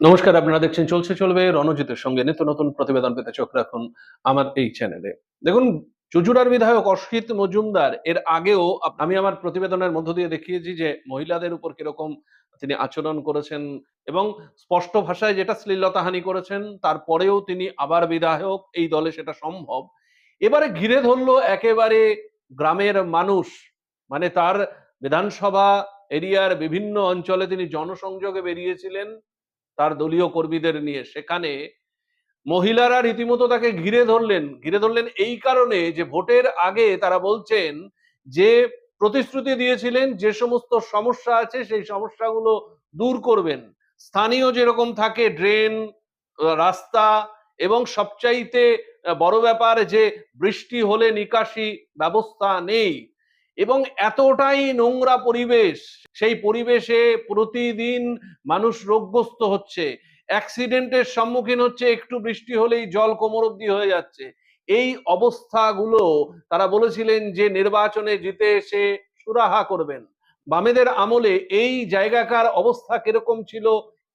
নমস্কার, আপনারা দেখছেন চলছে চলবে রণজিতের সঙ্গে নিত্য নতুন প্রতিবেদন পেতে চোখ রাখুন আমার এই চ্যানেলে। দেখুন, চুচুড়ার বিধায়ক অসিত মজুমদার, এর আগেও আমি আমার প্রতিবেদনের মধ্য দিয়ে দেখিয়েছি যে মহিলাদের উপর কীরকম তিনি আচরণ করেছেন এবং স্পষ্ট ভাষায় যেটা শ্লীলতাহানি করেছেন, তারপরেও তিনি আবার বিধায়ক, এই দলে সেটা সম্ভব। এবারে ঘিরে ধরলো একেবারে গ্রামের মানুষ মানে তার বিধানসভা এরিয়ার বিভিন্ন অঞ্চলে তিনি জনসংযোগে বেরিয়েছিলেন। তার দলীয় কর্মীদের নিয়ে। সেখানে মহিলারা রীতিমতো তাকে ঘিরে ধরলেন। ঘিরে ধরলেন এই কারণে যে ভোটের আগে তারা বলছেন যে প্রতিশ্রুতি দিয়েছিলেন যে সমস্ত সমস্যা আছে সেই সমস্যাগুলো দূর করবেন। স্থানীয় যেরকম থাকে ড্রেন, রাস্তা এবং সবচাইতে বড় ব্যাপার যে বৃষ্টি হলে নিকাশি ব্যবস্থা নেই। এবং এতটাই নোংরা পরিবেশ, সেই পরিবেশে প্রতিদিন মানুষ রোগগ্রস্ত হচ্ছে। অ্যাক্সিডেন্টের সম্মুখীন হচ্ছে, একটু বৃষ্টি হলেই জল কোমর অব্দি হয়ে যাচ্ছে। এই অবস্থাগুলো তারা বলেছিলেন যে নির্বাচনে জিতে এসে সুরাহা করবেন। বামেদের আমলে এই জায়গাকার অবস্থা কীরকম ছিল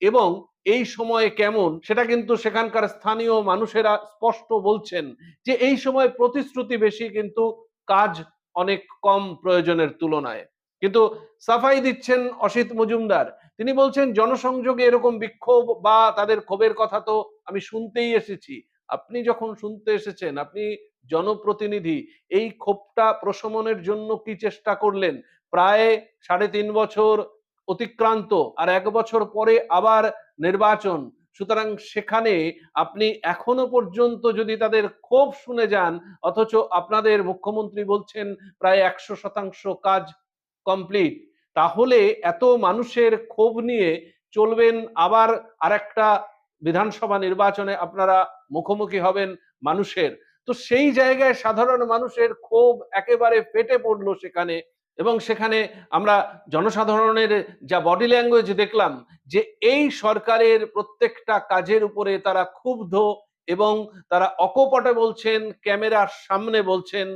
এবং এই সময়ে কেমন, সেটা কিন্তু সেখানকার স্থানীয় মানুষেরা স্পষ্ট বলছেন যে এই সময় প্রতিশ্রুতি বেশি কিন্তু কাজ অনেক কম প্রয়োজনের তুলনায়। কিন্তু সাফাই দিচ্ছেন অসিত মজুমদার। তিনি বলছেন, জনসংযোগে এরকম বিক্ষোভ বা তাদের ক্ষোভের কথা তো আমি শুনতেই এসেছি। আপনি যখন শুনতে এসেছেন, আপনি জনপ্রতিনিধি, এই ক্ষোভটা প্রশমনের জন্য কি চেষ্টা করলেন? প্রায় সাড়ে তিন বছর অতিক্রান্ত আর এক বছর পরে আবার নির্বাচন। সুতরাং সেখানে আপনি এখনও পর্যন্ত যদি তাদের ক্ষোভ শুনে যান, অথচ আপনাদের মুখ্যমন্ত্রী বলছেন প্রায় একশো শতাংশ কাজ কমপ্লিট, তাহলে এত মানুষের ক্ষোভ নিয়ে চলবেন আবার আরেকটা বিধানসভা নির্বাচনে আপনারা মুখোমুখি হবেন মানুষের। তো সেই জায়গায় সাধারণ মানুষের ক্ষোভ একেবারে ফেটে পড়ল সেখানে এবং সেখানে আমরা জনসাধারণের যা বডি ল্যাঙ্গুয়েজ দেখলাম যে এই সরকারের প্রত্যেকটা কাজের উপরে তারা ক্ষুব্ধ এবং তারা অকপটে বলছেন, ক্যামেরার সামনে বলছেন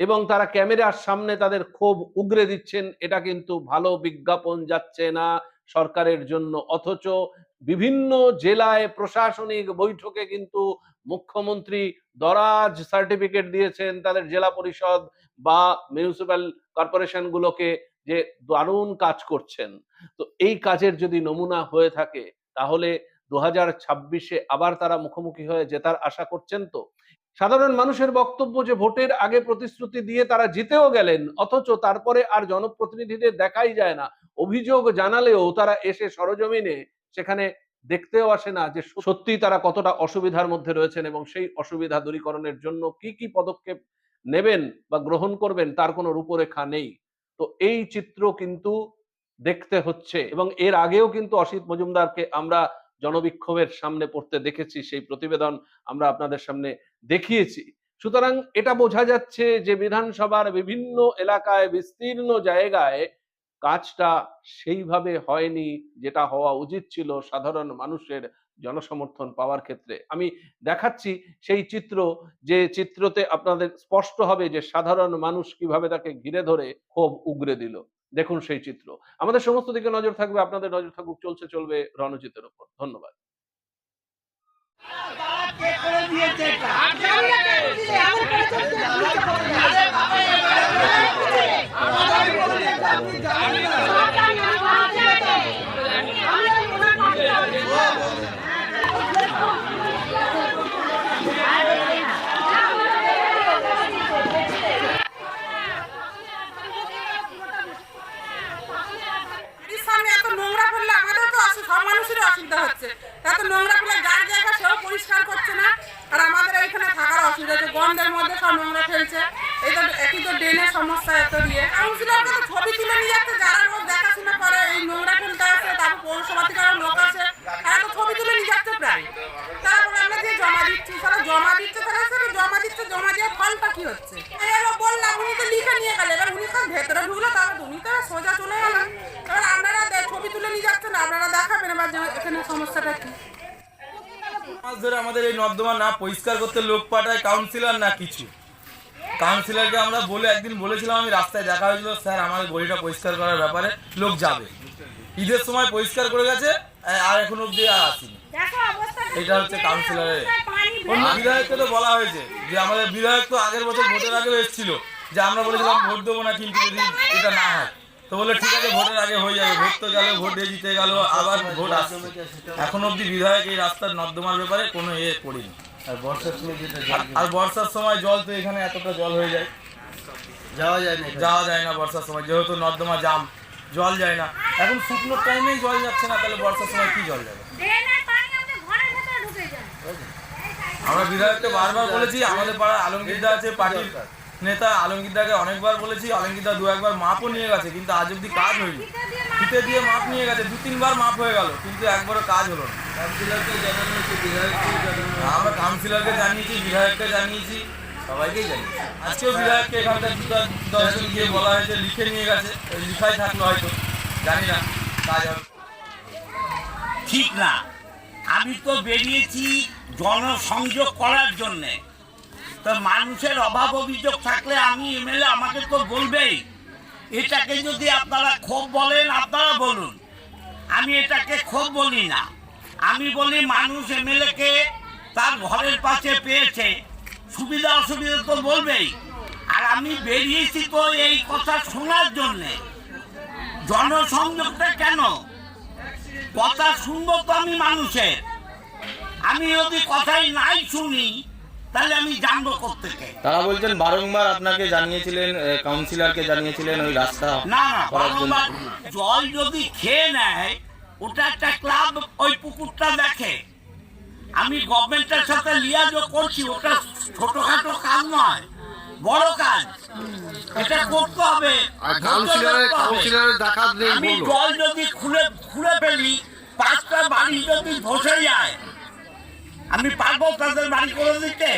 এবং তারা ক্যামেরার সামনে তাদের ক্ষোভ উগরে দিচ্ছেন, এটা কিন্তু ভালো বিজ্ঞাপন যাচ্ছে না সরকারের জন্য। অথচ বিভিন্ন জেলায় প্রশাসনিক বৈঠকে কিন্তু মুখ্যমন্ত্রী দরাজ সার্টিফিকেট দিয়েছেন, তাদের জেলা পরিষদ বা মিউনিসিপ্যাল কর্পোরেশন গুলোকে যে দারুণ কাজ করছেন, তো এই কাজের যদি নমুনা হয়ে থাকে, তাহলে দু হাজার ছাব্বিশে আবার তারা মুখোমুখি হয়ে জেতার আশা করছেন তো? সাধারণ মানুষের বক্তব্য যে ভোটের আগে প্রতিশ্রুতি দিয়ে তারা জিতেও গেলেন, অথচ তারপরে আর জনপ্রতিনিধিদের দেখাই যায় না। অভিযোগ জানালেও তারা এসে সরজমিনে সেখানে দেখতেও আসে না যে সত্যি তারা কতটা অসুবিধার মধ্যে রয়েছেন এবং সেই অসুবিধা দূরীকরণের জন্য কি কি পদক্ষেপ নেবেন বা গ্রহণ করবেন, তার কোনো রূপরেখা নেই। তো এই চিত্র কিন্তু দেখতে হচ্ছে এবং এর আগেও কিন্তু অসিত মজুমদারকে আমরা জনবিক্ষোভের সামনে পড়তে দেখেছি, সেই প্রতিবেদন আমরা আপনাদের সামনে দেখিয়েছি। সুতরাং এটা বোঝা যাচ্ছে যে বিধানসভার বিভিন্ন এলাকায় বিস্তীর্ণ জায়গায় কাজটা সেইভাবে হয়নি যেটা হওয়া উচিত ছিল সাধারণ মানুষের জনসমর্থন পাওয়ার ক্ষেত্রে। আমি দেখাচ্ছি সেই চিত্র, যে চিত্রতে আপনাদের স্পষ্ট হবে যে সাধারণ মানুষ কীভাবে তাকে ঘিরে ধরে ক্ষোভ উগরে দিল। দেখুন সেই চিত্র। আমাদের সমস্ত দিকে নজর থাকবে, আপনাদের নজর থাকুক, চলছে, চলবে রণজিতের উপর ধন্যবাদ বাড়ির সামনে এত নোংরা করলে আমাদের তো অসু- সব মানুষেরই অসুবিধা হচ্ছে। এত নোংরা ফেলে যার জায়গা, সেও পরিষ্কার করছে না। আর আমাদের এখানে থাকার অসুবিধা হচ্ছে, গন্ধের মধ্যে সব নোংরা ফেলছে। এই তো, একই তো ড্রেনের সমস্যা এত নিয়ে আমি ছবি তুলে নিয়ে যাচ্ছে, যারা ধরে আমাদের এই নর্দমা না পরিষ্কার করতে লোক পাঠায় কাউন্সিলর না কিছু? কাউন্সিলরকে আমরা বলে একদিন বলেছিলাম আমি রাস্তায় দেখা হয়েছিল স্যার আমার গলিটা পরিষ্কার করার ব্যাপারে লোক যাবে। ঈদের সময় পরিষ্কার করে গেছে আর এখন অব্দি আর আসিনি। এটা হচ্ছে কাউন্সিলরের অন্য বিধায়ককে তো বলা হয়েছে যে আমাদের বিধায়ক তো আগের বছর ভোটের আগেও এসেছিল যে আমরা বলেছিলাম ভোট দেবো না কিন্তু যদি এটা না হয়। তো বলে ঠিক আছে ভোটের আগে হয়ে যাবে। ভোট তো গেল ভোট দিয়ে জিতে গেল আবার ভোট আসছে। এখন অব্দি বিধায়ক এই রাস্তার নর্দমার ব্যাপারে কোনো ইয়ে করিনি। আর বর্ষার সময় যেটা আর- বর্ষার সময় জল তো এখানে এতটা জল হয়ে যায়। যাওয়া যায় না যাওয়া যায় না বর্ষার সময় যেহেতু নর্দমা জাম জল যায় না। এখন শুকনোর টাইমেই জল যাচ্ছে না তাহলে বর্ষার সময় কি জল যাবে? আমরা বিধায়ককে বারবার বলেছি আমাদের পাড়ায় আলমগীরদা আছে পার্টির নেতা আলমগীরদাকে অনেকবার বলেছি আলমগীরদা দু একবার মাপও নিয়ে গেছে কিন্তু আজ অব্দি কাজ হয়নি। ফিতে দিয়ে মাপ নিয়ে গেছে দু তিনবার মাপ হয়ে গেল কিন্তু একবারও কাজ হলো না। আমরা কাউন্সিলরকে জানিয়েছি বিধায়ককে জানিয়েছি সবাইকেই জানিয়েছি। আজকেও বিধায়ককে এখানকার দুটো দশজন গিয়ে বলা হয়েছে লিখে নিয়ে গেছে লিখাই থাকল হয়তো জানি না কাজ হবে। ঠিক না। আমি তো বেরিয়েছি জনসংযোগ করার জন্যে। তো মানুষের অভাব অভিযোগ থাকলে আমি এমএলএ আমাকে তো বলবেই। এটাকে যদি আপনারা ক্ষোভ বলেন, আপনারা বলুন। আমি এটাকে ক্ষোভ বলি না। আমি বলি মানুষ এমএলএকে তার ঘরের পাশে পেয়েছে। সুবিধা অসুবিধা তো বলবেই। আর আমি বেরিয়েছি তো এই কথা শোনার জন্যে। জনসংযোগটা কেন? কথা শুনব তো আমি মানুষের। আমি যদি কথাই নাই শুনি তাহলে আমি জানব কোথেকে তারা বলছেন বারংবার আপনাকে জানিয়েছিলেন কাউন্সিলরকে জানিয়েছিলেন ওই রাস্তা না না বারংবার জল যদি খেয়ে নেয় ওটা একটা ক্লাব ওই পুকুরটা দেখে। আমি গভর্নমেন্টের সাথে লিয়াজও করছি ওটা ছোটখাটো কাজ নয় বড় কাজ। এটা করতে হবে আমি জল যদি খুলে খুলে ফেলি পাঁচটা বাড়ি যদি ধসে যায় আমি পারব তাদের বাড়ি করে দিতে?